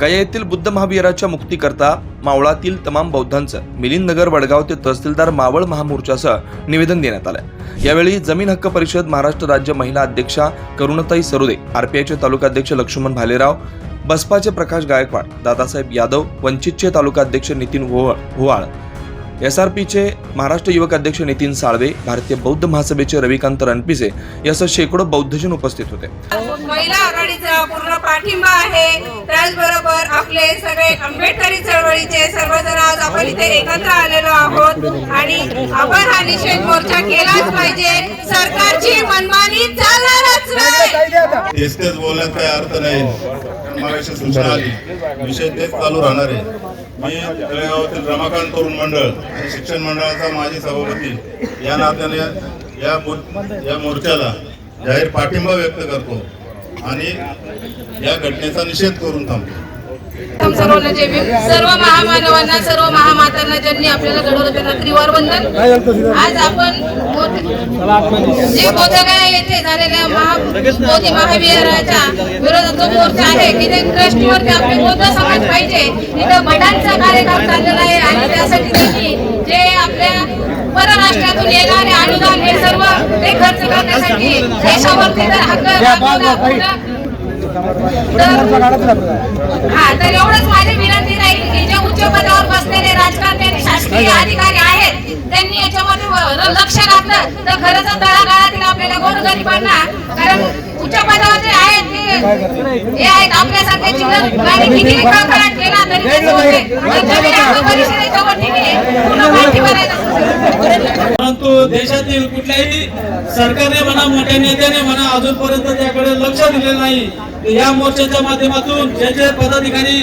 गया येथील बुद्ध महाविहाराच्या मुक्तीकरता मावळातील तमाम बौद्धांचं मिलिंद नगर वडगाव ते तहसीलदार मावळ महामोर्चासह निवेदन देण्यात आलं यावेळी जमीन हक्क परिषद महाराष्ट्र राज्य महिला अध्यक्षा करुणताई सरोदे आरपीआयचे तालुकाध्यक्ष लक्ष्मण भालेराव बसपाचे प्रकाश गायकवाड दादासाहेब यादव वंचितचे तालुकाध्यक्ष नितीन व्होळ व्होवाळ एसआरपीचे महाराष्ट्र युवक अध्यक्ष नितीन साळवे भारतीय बौद्ध महासभेचे रविकांत रणपिसे यासह शेकडो बौद्धजन उपस्थित होते. महिला आघाडीचा पाठिंबा आहे. त्याचबरोबर आपले सगळे आंबेडकरी चळवळीचे सर्वजण आज आपण इथे एकत्र आलेलो आहोत. आणि आपण हा निषेध मोर्चा केलाच पाहिजे. सरकारची मनमानी चालणारच नाही. तेच बोलण्यात काही अर्थ नाही. मागाशी सूचना आली. विषय तेच चालू राहणार आहे. मी तळेगावातील रमाकांत तरुण मंडळ आणि शिक्षण मंडळाचा माजी सभापती या नात्याने या या मोर्चाला जाहीर पाठिंबा व्यक्त करतो. आणि या घटनेचा निषेध करून थांबतो सर्वांना जे सर्व महामानवांना सर्व महामातांना ज्यांनी आपल्याला घडवलं त्यांना त्रिवार वंदन आज आपण जे बोधगया येथे झालेल्या मोदी महाविहाराच्या विरोधात जो मोर्चा आहे तिथे ट्रस्टवरती आपले बौद्ध समाज पाहिजे तिथं मठांचा कार्यक्रम चाललेला आहे आणि त्यासाठी त्यांनी परराष्ट्रातून येणारे अनुदान हे सर्व ते खर्च करण्यासाठी देशावरती जर हक्क तर हा तर एवढंच माझी विनंती राहील की जे उच्च पदावर बसलेले राजकारणी शासकीय अधिकारी आहेत त्यांनी याच्यामध्ये लक्ष घातलं तर खरंच तळागाळातील आपल्याला गोरगरिबांना कारण उच्च पदावर जे आहेत ते हे आहेत आपल्यासारखे आणि किती केला तरी परिषदेच्या वतीने पूर्ण पाठिंबा द्यायचा. देशातील कुठल्याही सरकारने म्हणा मोठ्या नेत्याने म्हणा अजूनपर्यंत त्याकडे लक्ष दिले नाही. या मोर्चाच्या माध्यमातून जे जे पदाधिकारी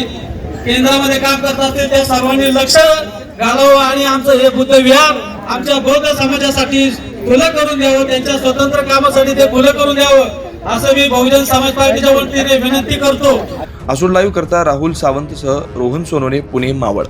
केंद्रामध्ये काम करत असतील त्या सर्वांनी लक्ष घालावं आणि आमचं हे बुद्ध विहार आमच्या बौद्ध समाजासाठी खुलं करून द्यावं त्यांच्या स्वतंत्र कामासाठी ते खुलं करून द्यावं असं मी बहुजन समाज पार्टीच्या वतीने विनंती करतो. असून लाईव्ह करता राहुल सावंतसह रोहन सोनोने पुणे मावळ.